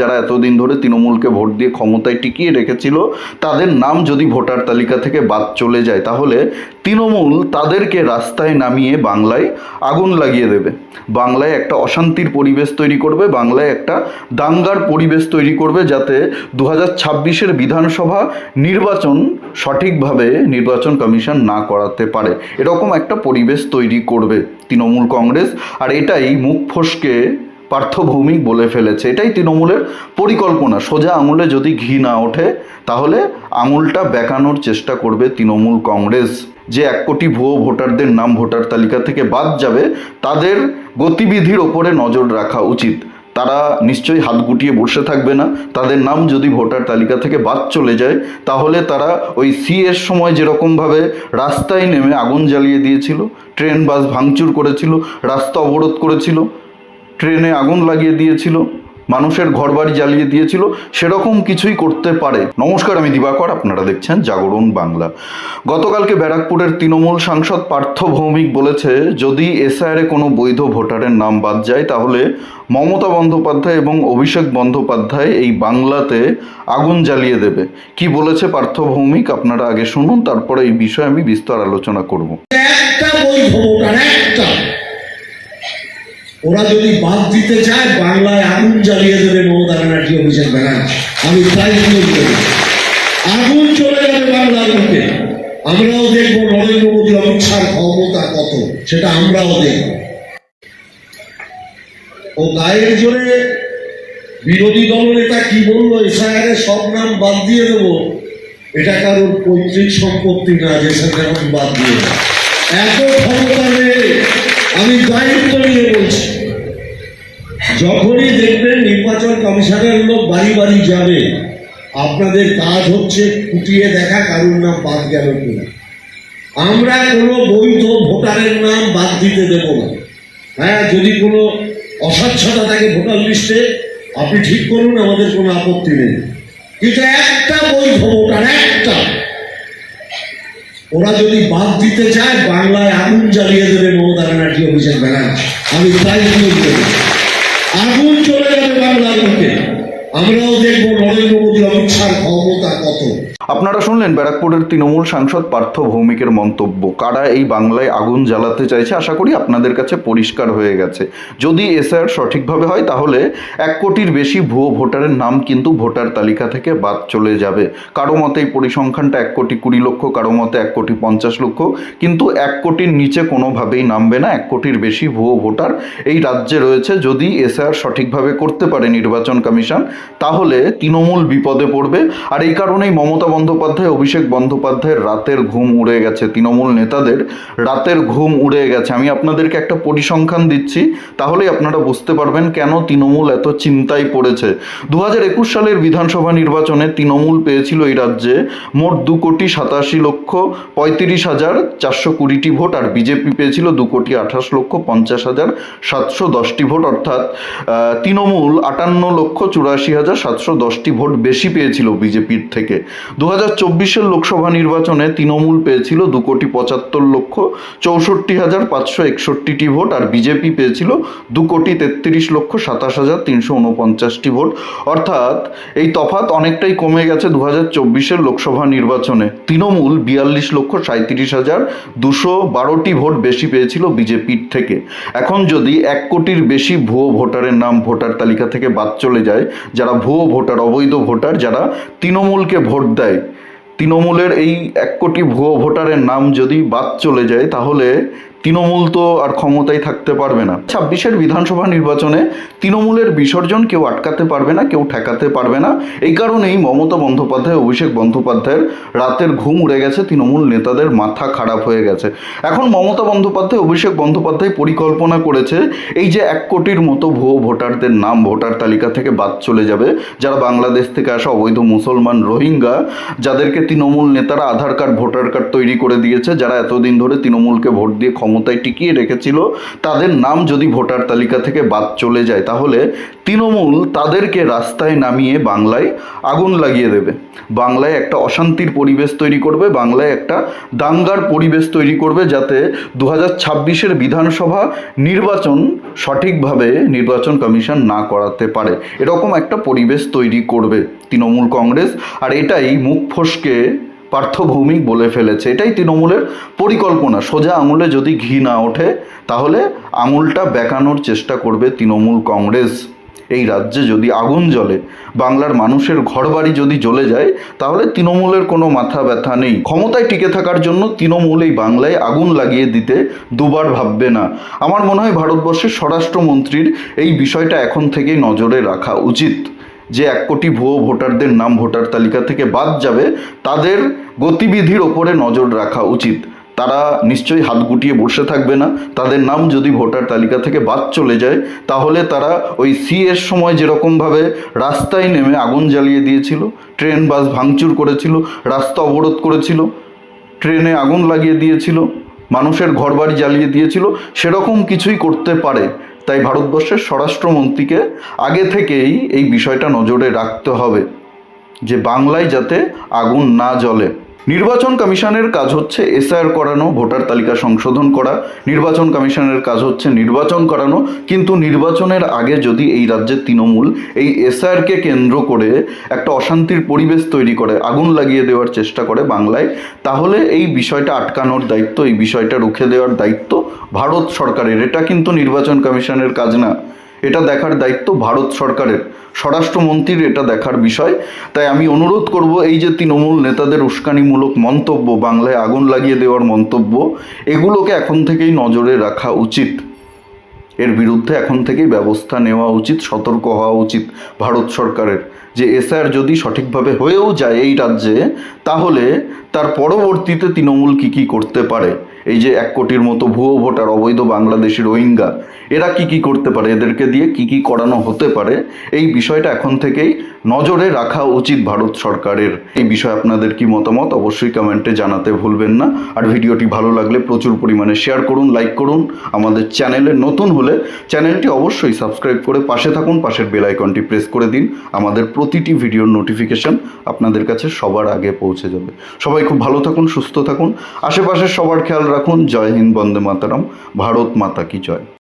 যারা এতদিন ধরে তৃণমূলকে ভোট দিয়ে ক্ষমতায় টিকিয়ে রেখেছিল, তাদের নাম যদি ভোটার তালিকা থেকে বাদ চলে যায়, তাহলে তৃণমূল তাদেরকে রাস্তায় নামিয়ে বাংলায় আগুন লাগিয়ে দেবে। বাংলায় একটা অশান্তির পরিবেশ তৈরি করবে, বাংলায় একটা দাঙ্গার পরিবেশ তৈরি করবে যাতে দু হাজার ছাব্বিশের বিধানসভা নির্বাচন সঠিকভাবে নির্বাচন কমিশন না করাতে পারে। এরকম একটা পরিবেশ তৈরি করবে তৃণমূল কংগ্রেস, আর এটাই মুখ ফসকে পার্থ ভৌমিক বলে ফেলেছে। এটাই তৃণমূলের পরিকল্পনা। সোজা আঙুলে যদি ঘি না ওঠে, তাহলে আঙুলটা বেঁকানোর চেষ্টা করবে তৃণমূল কংগ্রেস। যে এক কোটি ভুয়ো ভোটারদের নাম ভোটার তালিকা থেকে বাদ যাবে, তাদের গতিবিধির ওপরে নজর রাখা উচিত। তারা নিশ্চয়ই হাত গুটিয়ে বসে থাকবে না। তাদের নাম যদি ভোটার তালিকা থেকে বাদ চলে যায়, তাহলে তারা ওই সি এর সময় যেরকমভাবে রাস্তায় নেমে আগুন জ্বালিয়ে দিয়েছিল, ট্রেন বাস ভাঙচুর করেছিল, রাস্তা অবরোধ করেছিল ট্রেনে আগুন লাগিয়ে দিয়েছিল, মানুষের ঘরবাড়ি জ্বালিয়ে দিয়েছিল, সেরকম কিছুই করতে পারে। নমস্কার, আমি দিবাকর, আপনারা দেখছেন জাগরণ বাংলা। গতকালকে ব্যারাকপুরের তৃণমূল সাংসদ পার্থ ভৌমিক বলেছে, যদি এসআইআরে কোনো বৈধ ভোটারের নাম বাদ যায়, তাহলে মমতা বন্দ্যোপাধ্যায় এবং অভিষেক বন্দ্যোপাধ্যায় এই বাংলাতে আগুন জ্বালিয়ে দেবে। কি বলেছে পার্থ ভৌমিক? আপনারা আগে শুনুন, তারপরে এই বিষয়ে আমি বিস্তর আলোচনা করব। একটা। ওরা যদি বাদ দিতে চায়, বাংলায় আগুন জ্বালিয়ে দেবে মমতা ব্যানার্জি, অভিষেক ব্যানার্জি। আমি তাই আগুন চলে যাবে বাংলার বুকে। আমরাও দেখব নরেন্দ্র মোদী অমিত শাহর ক্ষমতা কত, সেটা আমরাও দেখব। ও গায়ের জোরে বিরোধী দল নেতা কি বলল? এসআইআর সব নাম বাদ দিয়ে দেবো। এটা কারোর পৈতৃক সম্পত্তি না, যে সেটা বাদ দিয়ে দেবো। এত ক্ষমতা নেই। আমি দায়িত্ব নিয়ে বলছি। যখনই দেখবেন নির্বাচন কমিশনের লোক বাড়ি বাড়ি যাবে, আপনাদের কাজ হচ্ছে খুঁটিয়ে দেখা কারুর নাম বাদ গেল কিনা। আমরা কোনো বৈধ ভোটারের নাম বাদ দিতে দেব না। হ্যাঁ যদি কোনো অস্বচ্ছতা থাকে ভোটার লিস্টে, আপনি ঠিক করুন, আমাদের কোনো আপত্তি নেই। কিন্তু একটা বৈধ ভোটার, একটা। ওরা যদি বাদ দিতে চায়, বাংলায় আগুন জ্বালিয়ে দেবে অভিষেক ব্যানার্জি আমি তাই আগুন চলে যাবে বাংলার বুকে আমরাও দেখব নরেন্দ্র মোদী অমিত শাহ ক্ষমতা কত। আপনারা শুনলেন ব্যারাকপুরের তৃণমূল সাংসদ পার্থ ভৌমিকের মন্তব্য। কারা এই বাংলায় আগুন জ্বালাতে চাইছে? আশা করি আপনাদের কাছে পরিষ্কার হয়ে গেছে। যদি এসআর সঠিকভাবে হয়, তাহলে এক কোটির বেশি ভুয়ো ভোটারের নাম কিন্তু ভোটার তালিকা থেকে বাদ চলে যাবে। কারও মতে এই পরিসংখ্যানটা এক কোটি কুড়ি লক্ষ, কারও মতে এক কোটি পঞ্চাশ লক্ষ। কিন্তু এক কোটির নিচে কোনোভাবেই নামবে না। এক কোটির বেশি ভুয়ো ভোটার এই রাজ্যে রয়েছে। যদি এসআর সঠিকভাবে করতে পারে নির্বাচন কমিশন, তাহলে তৃণমূল বিপদে পড়বে। আর এই কারণেই মমতা বন্দ্যোপাধ্যায়, অভিষেক বন্দ্যোপাধ্যায়ের রাতের ঘুম উড়ে গেছে। তৃণমূল নেতাদের রাতের ঘুম উড়ে গেছে। আমি আপনাদেরকে একটা পরিসংখ্যান দিচ্ছি, তাহলেই আপনারা বুঝতে পারবেন কেন তৃণমূল এত চিন্তায় পড়েছে। দু হাজার একুশ সালের বিধানসভা নির্বাচনে তৃণমূল পেয়েছিল এই রাজ্যে মোট দু কোটি সাতাশি লক্ষ পঁয়ত্রিশ হাজার চারশো কুড়িটি ভোট, আর বিজেপি পেয়েছিল দু কোটি আঠাশ লক্ষ পঞ্চাশ হাজার সাতশো দশটি ভোট। অর্থাৎ তৃণমূল আটান্ন লক্ষ চুরাশি হাজার সাতশো দশটি ভোট বেশি পেয়েছিল বিজেপির থেকে। দু হাজার চব্বিশের লোকসভা নির্বাচনে তৃণমূল পেয়েছিল দু কোটি পঁচাত্তর লক্ষ চৌষট্টি হাজার পাঁচশো একষট্টিটি ভোট আর বিজেপি পেয়েছিল দু কোটি তেত্রিশ লক্ষ সাতাশ হাজার তিনশো উনপঞ্চাশটি ভোট। অর্থাৎ এই তফাৎ অনেকটাই কমে গেছে দু হাজার চব্বিশের লোকসভা নির্বাচনে। তৃণমূল বিয়াল্লিশ লক্ষ সাঁত্রিশ হাজার দুশো বারোটি ভোট বেশি পেয়েছিল বিজেপির থেকে। এখন যদি এক কোটির বেশি ভুয়ো ভোটারের নাম ভোটার তালিকা থেকে বাদ চলে যায়, যারা ভুয়ো ভোটার, অবৈধ ভোটার, যারা তৃণমূলকে ভোট দেয় তৃণমূলের এই এক কোটি ভুয়ো ভোটারের নাম যদি বাদ চলে যায় তাহলে তৃণমূল তো আর ক্ষমতায় থাকতে পারবে না। ছাব্বিশের বিধানসভা নির্বাচনে তৃণমূলের বিসর্জন কেউ আটকাতে পারবে না, কেউ ঠেকাতে পারবে না। এই কারণেই মমতা বন্দ্যোপাধ্যায়, অভিষেক বন্দ্যোপাধ্যায়ের রাতের ঘুম উড়ে গেছে, তৃণমূল নেতাদের মাথা খারাপ হয়ে গেছে। এখন মমতা বন্দ্যোপাধ্যায়, অভিষেক বন্দ্যোপাধ্যায় পরিকল্পনা করেছে এই যে এক কোটির মতো ভুয়ো ভোটারদের নাম ভোটার তালিকা থেকে বাদ চলে যাবে, যারা বাংলাদেশ থেকে আসা অবৈধ মুসলমান রোহিঙ্গা, যাদেরকে তৃণমূল নেতারা আধার কার্ড, ভোটার কার্ড তৈরি করে দিয়েছে, যারা এতদিন ধরে তৃণমূলকে ভোট দিয়ে ক্ষমতা ক্ষমতায় টিকিয়ে রেখেছিল, তাদের নাম যদি ভোটার তালিকা থেকে বাদ চলে যায়, তাহলে তৃণমূল তাদেরকে রাস্তায় নামিয়ে বাংলায় আগুন লাগিয়ে দেবে। বাংলায় একটা অশান্তির পরিবেশ তৈরি করবে, বাংলায় একটা দাঙ্গার পরিবেশ তৈরি করবে যাতে দু হাজার ছাব্বিশের বিধানসভা নির্বাচন সঠিকভাবে নির্বাচন কমিশন না করাতে পারে। এরকম একটা পরিবেশ তৈরি করবে তৃণমূল কংগ্রেস, আর এটাই মুখ ফসকে পার্থ ভৌমিক বলে ফেলেছে। এটাই তৃণমূলের পরিকল্পনা। সোজা আঙুলে যদি ঘি না ওঠে, তাহলে আঙুলটা বেঁকানোর চেষ্টা করবে তৃণমূল কংগ্রেস। এই রাজ্যে যদি আগুন জ্বলে, বাংলার মানুষের ঘরবাড়ি যদি জ্বলে যায়, তাহলে তৃণমূলের কোনো মাথা ব্যথা নেই। ক্ষমতায় টিকে থাকার জন্য তৃণমূল এই বাংলায় আগুন লাগিয়ে দিতে দুবার ভাববে না। আমার মনে হয় ভারতবর্ষের স্বরাষ্ট্রমন্ত্রীর এই বিষয়টা এখন থেকেই নজরে রাখা উচিত। যে এক কোটি ভুয়ো ভোটারদের নাম ভোটার তালিকা থেকে বাদ যাবে, তাদের গতিবিধির ওপরে নজর রাখা উচিত। তারা নিশ্চয়ই হাত গুটিয়ে বসে থাকবে না। তাদের নাম যদি ভোটার তালিকা থেকে বাদ চলে যায়, তাহলে তারা ওই সি এর সময় যেরকমভাবে রাস্তায় নেমে আগুন জ্বালিয়ে দিয়েছিল, ট্রেন, বাস ভাঙচুর করেছিল, রাস্তা অবরোধ করেছিল, ট্রেনে আগুন লাগিয়ে দিয়েছিল, মানুষের ঘরবাড়ি জ্বালিয়ে দিয়েছিল, সেরকম কিছুই করতে পারে তাই ভারতবর্ষের স্বরাষ্ট্রমন্ত্রীকে আগে থেকেই এই বিষয়টা নজরে রাখতে হবে যে বাংলায় যাতে আগুন না জ্বলে। নির্বাচন কমিশনের কাজ হচ্ছে এসআইআর করানো, ভোটার তালিকা সংশোধন করা, নির্বাচন কমিশনের কাজ হচ্ছে নির্বাচন করানো, কিন্তু নির্বাচনের আগে যদি এই রাজ্যের তৃণমূল এই এসআইআরকে কেন্দ্র করে একটা অশান্তির পরিবেশ তৈরি করে, আগুন লাগিয়ে দেওয়ার চেষ্টা করে বাংলায়, তাহলে এই বিষয়টা আটকানোর দায়িত্ব, এই বিষয়টা রুখে দেওয়ার দায়িত্ব ভারত সরকারের। এটা কিন্তু নির্বাচন কমিশনের কাজ না। এটা দেখার দায়িত্ব ভারত সরকারের। স্বরাষ্ট্রমন্ত্রীর এটা দেখার বিষয়। তাই আমি অনুরোধ করব, এই যে তৃণমূল নেতাদের উস্কানিমূলক মন্তব্য, বাংলায় আগুন লাগিয়ে দেওয়ার মন্তব্য, এগুলোকে এখন থেকেই নজরে রাখা উচিত। এর বিরুদ্ধে এখন থেকেই ব্যবস্থা নেওয়া উচিত, সতর্ক হওয়া উচিত ভারত সরকারের। যে এসআর যদি সঠিকভাবে হয়েও যায় এই রাজ্যে, তাহলে তার পরবর্তীতে তৃণমূল কী কী করতে পারে? এই যে এক কোটির মতো ভুয়ো ভোটার, অবৈধ বাংলাদেশি রোহিঙ্গা, এরা কি কি করতে পারে? এদেরকে দিয়ে কি কি করানো হতে পারে? এই বিষয়টা এখন থেকেই নজরে রাখা উচিত ভারত সরকারের। এই বিষয়ে আপনাদের কি মতামত? অবশ্যই কমেন্টে জানাতে ভুলবেন না। আর ভিডিওটি ভালো লাগলে প্রচুর পরিমাণে শেয়ার করুন, লাইক করুন। আমাদের চ্যানেলে নতুন হলে চ্যানেলটি অবশ্যই সাবস্ক্রাইব করে পাশে থাকুন, পাশের বেল আইকনটি প্রেস করে দিন। আমাদের প্রতিটি ভিডিওর নোটিফিকেশন আপনাদের কাছে সবার আগে পৌঁছে যাবে। সবাই খুব ভালো থাকুন, সুস্থ থাকুন। আশেপাশের সবার খেয়াল রাখুন। জয় হিন্দ বন্দে মাতারাম। ভারত মাতা কি জয়।